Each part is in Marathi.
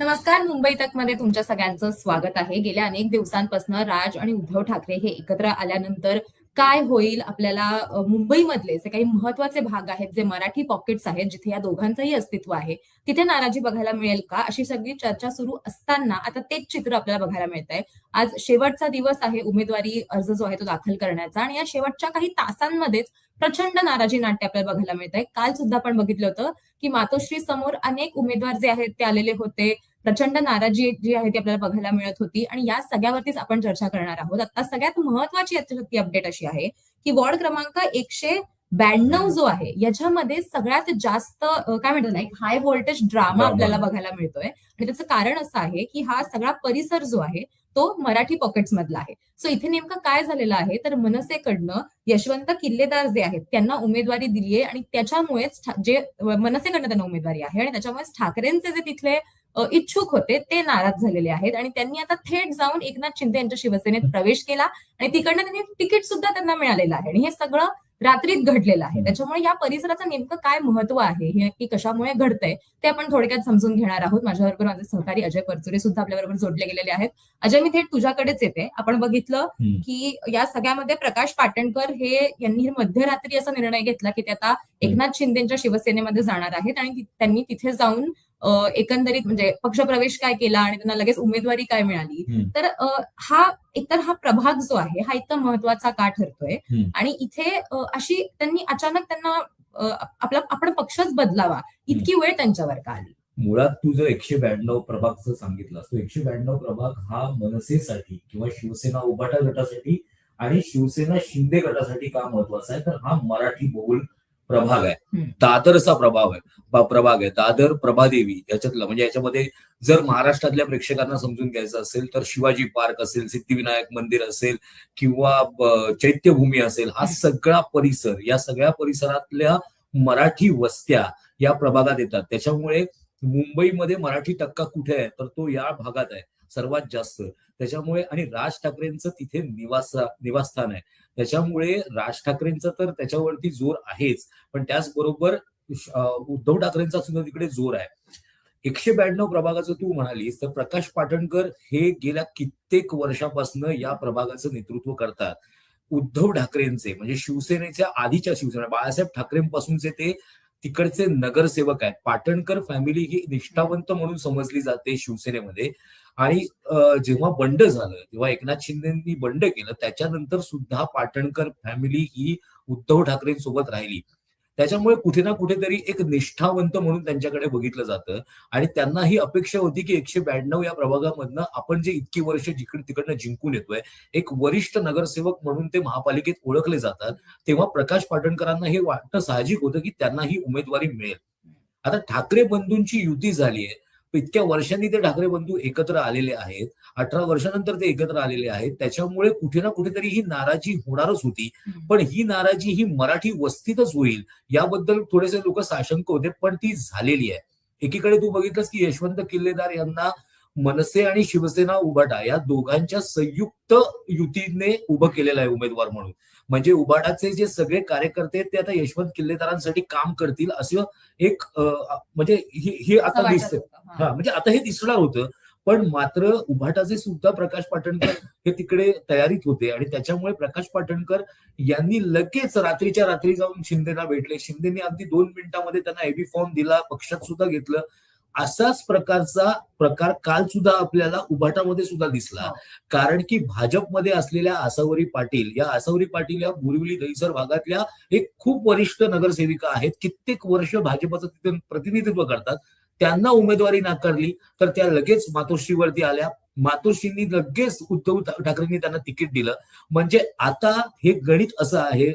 नमस्कार मुंबई तकमध्ये तुमच्या सगळ्यांचं स्वागत आहे. गेल्या अनेक दिवसांपासून राज आणि उद्धव ठाकरे हे एकत्र आल्यानंतर काय होईल आपल्याला मुंबईमधले जे काही महत्त्वाचे भाग आहेत जे मराठी पॉकेट्स आहेत जिथे या दोघांचंही अस्तित्व आहे तिथे नाराजी बघायला मिळेल का? अशी सगळी चर्चा सुरू असताना आता तेच चित्र आपल्याला बघायला मिळत आहे आज शेवटचा दिवस आहे उमेदवारी अर्ज जो आहे तो दाखल करण्याचा आणि या शेवटच्या काही तासांमध्येच प्रचंड नाराजी नाट्य आपल्याला बघायला मिळत आहे काल सुद्धा आपण बघितलं होतं की मातोश्री समोर अनेक उमेदवार जे आहेत ते आलेले होते. प्रचंड नाराजी जी आहे ती आपल्याला बघायला मिळत होती. आणि या सगळ्यावरतीच आपण चर्चा करणार आहोत. आता सगळ्यात महत्वाची याच्यावरती अपडेट अशी आहे की वॉर्ड क्रमांक एकशे ब्याण्णव जो आहे याच्यामध्ये सगळ्यात जास्त काय म्हणतात ना एक हाय व्होल्टेज ड्रामा. आपल्याला बघायला मिळतोय. आणि त्याचं कारण असं आहे की हा सगळा परिसर जो आहे तो मराठी पॉकेट्स मधला आहे. सो इथे नेमकं काय झालेलं आहे? तर मनसेकडनं यशवंत किल्लेदार जे आहेत त्यांना उमेदवारी दिली आहे आणि त्याच्यामुळेच जे मनसेकडनं त्यांना उमेदवारी आहे आणि त्याच्यामुळेच ठाकरेंचे जे तिथले इच्छुक होते ते नाराज झालेले आहेत आणि त्यांनी आता थेट जाऊन एकनाथ शिंदे यांच्या शिवसेनेत प्रवेश केला आणि तिकडनं त्यांनी तिकीट सुद्धा त्यांना मिळालेलं आहे आणि हे सगळं रात्रीत घडलेलं आहे. त्याच्यामुळे या परिसराचं नेमकं काय महत्त्व आहे हे नक्की कशामुळे घडतंय ते आपण थोडक्यात समजून घेणार आहोत. माझ्याबरोबर माझे सहकारी अजय परचुरे सुद्धा आपल्याबरोबर जोडले गेलेले आहेत. अजय मी थेट तुझ्याकडेच येते. आपण बघितलं. की या सगळ्यामध्ये प्रकाश पाटणकर हे यांनी मध्यरात्री असा निर्णय घेतला की ते आता एकनाथ शिंदेच्या शिवसेनेमध्ये जाणार आहेत आणि त्यांनी तिथे जाऊन एकंदरीत म्हणजे पक्षप्रवेश काय केला आणि त्यांना लगेच उमेदवारी काय मिळाली. तर हा एकतर हा प्रभाग जो आहे हा इतका महत्त्वाचा का ठरतोय. आणि इथे अशी त्यांनी अचानक त्यांना आपला आपण पक्षच बदलावा इतकी वेळ त्यांच्यावर का आली मुळात तू जो एकशे ब्याण्णव प्रभागचं सांगितलं तो एकशे ब्याण्णव प्रभाग हा मनसेसाठी किंवा शिवसेना उभाटा गटासाठी आणि शिवसेना शिंदे गटासाठी का महत्त्वाचा आहे तर हा मराठी बहुल प्रभाग आहे. दादरचा प्रभाव आहे. प्रभाग आहे. दादर प्रभादेवी याच्यातला म्हणजे याच्यामध्ये जर महाराष्ट्रातल्या प्रेक्षकांना समजून घ्यायचं असेल तर शिवाजी पार्क असेल सिद्धिविनायक मंदिर असेल किंवा चैत्यभूमी असेल हा सगळा परिसर या सगळ्या परिसरातल्या मराठी वस्त्या या प्रभागात येतात. त्याच्यामुळे मुंबईमध्ये मराठी टक्का कुठे आहे? तर तो या भागात आहे. सर्वात जास्त. त्याच्यामुळे आणि राज ठाकरेंचं तिथे निवास निवासस्थान आहे. त्याच्यामुळे राज ठाकरेंचं तर त्याच्यावरती जोर आहेच. पण त्याचबरोबर उद्धव ठाकरेंचा सुद्धा तिकडे जोर आहे. एकशे ब्याण्णव प्रभागाचं तू म्हणालीस तर प्रकाश पाटणकर हे गेल्या कित्येक वर्षापासून या प्रभागाचं नेतृत्व करतात. उद्धव ठाकरेंचे म्हणजे शिवसेनेच्या आधीच्या शिवसेना बाळासाहेब ठाकरेंपासूनचे ते तिकडचे नगरसेवक आहेत. पाटणकर फॅमिली ही निष्ठावंत म्हणून समजली जाते शिवसेनेमध्ये. आणि जेव्हा बंड झालं तेव्हा एकनाथ शिंदेनी बंड केलं त्याच्यानंतर सुद्धा पाटणकर फॅमिली ही उद्धव ठाकरेंसोबत राहिली. त्याच्यामुळे कुठे ना कुठेतरी एक निष्ठावंत म्हणून त्यांच्याकडे बघितलं जातं. आणि त्यांना ही अपेक्षा होती की एकशे ब्याण्णव या प्रभागामधनं आपण जे इतकी वर्ष जिकडे तिकडनं जिंकून येतोय एक वरिष्ठ नगरसेवक म्हणून ते महापालिकेत ओळखले जातात. तेव्हा प्रकाश पाटणकरांना हे वाटणं साहजिक होतं की त्यांना ही उमेदवारी मिळेल. आता ठाकरे बंधूंची युती झाली आहे इतक्या वर्षांनी ते ठाकरे बंधू एकत्र आलेले आहेत. अठरा वर्षानंतर ते एकत्र आलेले आहेत. त्याच्यामुळे कुठे ना कुठेतरी ही नाराजी होणारच होती. पण ही नाराजी ही मराठी वस्तीतच होईल याबद्दल थोडेसे लोक साशंक होते पण ती झालेली आहे. एकीकडे तू बघितलंस की यशवंत किल्लेदार यांना मनसे आणि शिवसेना उभाटा या दोघांच्या संयुक्त युतीने उभं केलेलं आहे उमेदवार म्हणून म्हणजे उभाटाचे जे सगळे कार्यकर्ते आहेत, ते आता यशवंत किल्लेदारांसाठी काम करतील असं एक म्हणजे ही आता दिसतं. हा. हा म्हणजे आता हे दिसणार होतं पण मात्र उभाटाचे सुद्धा प्रकाश पाटणकर हे तिकडे तयारीत होते आणि त्याच्यामुळे प्रकाश पाटणकर यांनी लगेच रात्रीच्या रात्री जाऊन शिंदेना भेटले शिंदेनी अगदी दोन मिनिटांमध्ये त्यांना एबी फॉर्म दिला पक्षात सुद्धा घेतलं असाच प्रकारचा प्रकार काल सुद्धा आपल्याला उभाटामध्ये सुद्धा दिसला. हो. कारण की भाजपमध्ये असलेल्या आसावरी पाटील या आसावरी पाटील या बोरिवली दहिसर भागातल्या एक खूप वरिष्ठ नगरसेविका आहेत. कित्येक वर्ष भाजपचं तिथे प्रतिनिधित्व करतात. त्यांना उमेदवारी नाकारली तर त्या लगेच मातोश्रीवरती आल्या. मातोश्रींनी लगेच उद्धव ठाकरेंनी त्यांना तिकीट दिलं. म्हणजे आता हे गणित असं आहे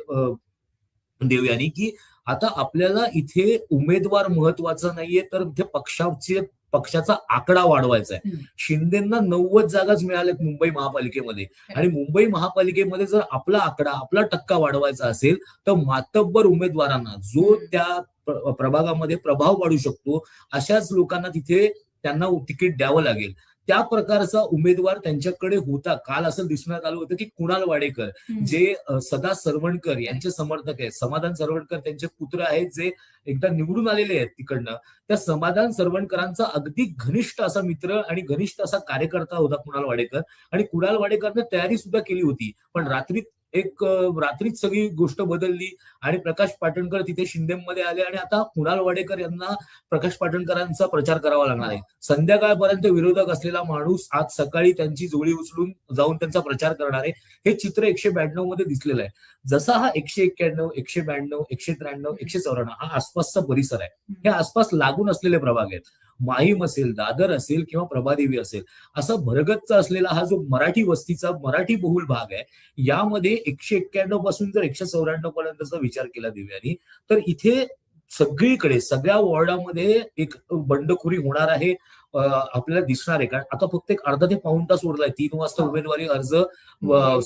देवयानी की आता आपल्याला इथे उमेदवार महत्त्वाचा नाहीये तर इथे पक्षाचे पक्षाचा आकडा वाढवायचा आहे. शिंदेना नव्वद जागाच मिळाल्यात मुंबई महापालिकेमध्ये आणि मुंबई महापालिकेमध्ये जर आपला आकडा आपला टक्का वाढवायचा असेल तर मातब्बर उमेदवारांना जो. त्या प्र- प्रभागामध्ये प्रभाव वाढू शकतो अशाच लोकांना तिथे त्यांना तिकीट द्यावं लागेल त्या प्रकारचा उमेदवार त्यांच्याकडे होता. काल असं दिसण्यात आलं होतं की कुणाल वाडेकर. जे सदा सरवणकर यांचे समर्थक आहेत. समाधान सरवणकर त्यांचे पुत्र आहेत जे एकदा निवडून आलेले आहेत तिकडनं. त्या समाधान सरवणकरांचा अगदी घनिष्ठ असा मित्र आणि घनिष्ठ असा कार्यकर्ता होता कुणाल वाडेकर. आणि कुणाल वाडेकरनं तयारी सुद्धा केली होती. पण रात्रीत एक रात्रीच सगळी गोष्ट बदलली आणि प्रकाश पाटणकर तिथे शिंदेमध्ये आले आणि आता कुणाल वाडेकर यांना प्रकाश पाटणकरांचा प्रचार करावा लागणार आहे. संध्याकाळपर्यंत विरोधक असलेला माणूस आज सकाळी त्यांची जोडी उचलून जाऊन त्यांचा प्रचार करणार आहे. हे चित्र एकशे ब्याण्णवमध्ये दिसलेलं आहे. जसा हा एकशे एक्क्याण्णव एकशे ब्याण्णव एकशे त्र्याण्णव एकशे चौऱ्याण्णव हा आसपासचा परिसर आहे. हे आसपास लागून असलेले प्रभाग आहेत. माहीम असेल दादर असेल किंवा प्रभादेवी असेल असा भरगतचा असलेला हा जो मराठी वस्तीचा मराठी बहुल भाग आहे यामध्ये एकशे एक्क्याण्णवपासून जर एकशे चौऱ्याण्णव पर्यंतचा विचार केला दिव्यानी तर इथे सगळीकडे सगळ्या वॉर्डामध्ये एक बंडखोरी होणार आहे आपल्याला दिसणार आहे. कारण आता फक्त एक अर्धा ते पाऊण तास उरलाय तीन वाजता उमेदवारी अर्ज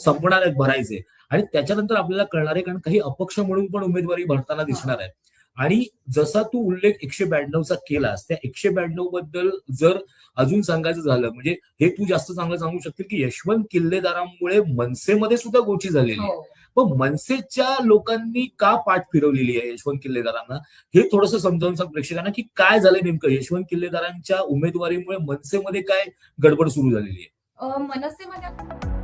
संपणार आहेत भरायचे. आणि त्याच्यानंतर आपल्याला कळणार आहे कारण काही अपक्ष म्हणून पण उमेदवारी भरताना दिसणार आहे आणि जसा तू उल्लेख एकशे ब्याण्णवचा केलास त्या एकशे ब्याण्णवबद्दल जर अजून सांगायचं झालं म्हणजे हे तू जास्त चांगलं सांगू शकतील की यशवंत किल्लेदारांमुळे मनसेमध्ये सुद्धा गोची झालेली आहे. हो. पण मनसेच्या लोकांनी का पाठ फिरवलेली आहे यशवंत किल्लेदारांना? हे थोडंसं समजावून सांग प्रेक्षकांना की काय झालंय नेमकं? यशवंत किल्लेदारांच्या उमेदवारीमुळे मनसेमध्ये काय गडबड सुरू झालेली आहे? मनसेमध्ये